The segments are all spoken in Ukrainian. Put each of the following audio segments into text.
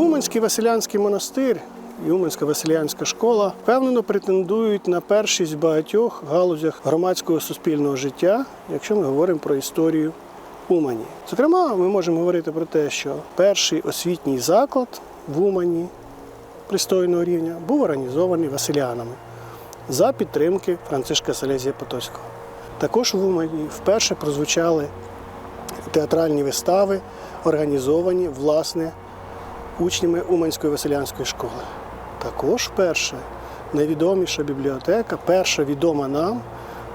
Уманський Василянський монастир і Уманська Василянська школа впевнено претендують на першість в багатьох галузях громадського суспільного життя, якщо ми говоримо про історію Умані. Зокрема, ми можемо говорити про те, що перший освітній заклад в Умані пристойного рівня був організований василянами за підтримки Францишка Селезія Потоцького. Також в Умані вперше прозвучали театральні вистави, організовані власне учнями Уманської Василянської школи. Також вперше найвідоміша бібліотека, перша відома нам,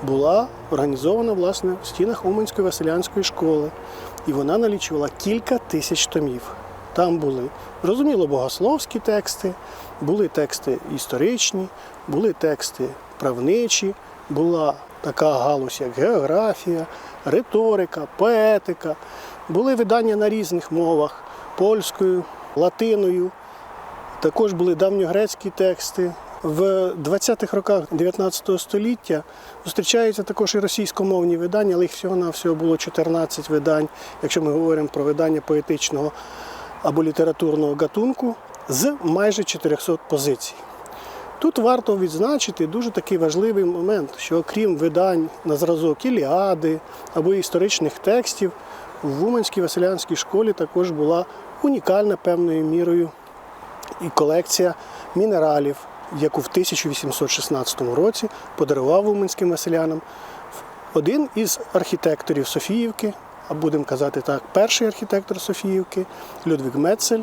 була організована власне в стінах Уманської Василянської школи. І вона налічувала кілька тисяч томів. Там були, зрозуміло, богословські тексти, були тексти історичні, були тексти правничі, була така галузь, як географія, риторика, поетика. Були видання на різних мовах польською, латиною. Також були давньогрецькі тексти. В 20-х роках 19 століття зустрічаються також і російськомовні видання, але їх всього-навсього було 14 видань, якщо ми говоримо про видання поетичного або літературного гатунку, з майже 400 позицій. Тут варто відзначити дуже такий важливий момент, що окрім видань на зразок Іліади або історичних текстів, в Уманській Василянській школі також була унікальна певною мірою і колекція мінералів, яку в 1816 році подарував уманським василянам один із архітекторів Софіївки, а будемо казати так, перший архітектор Софіївки Людвиг Мецель,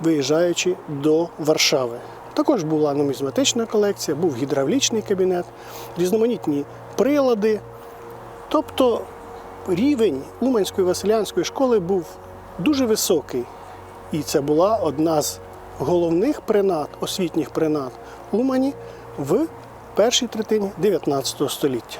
виїжджаючи до Варшави. Також була нумізматична колекція, був гідравлічний кабінет, різноманітні прилади. Тобто рівень Уманської Василянської школи був дуже високий. І це була одна з головних принад, освітніх принад Умані в першій третині 19 століття.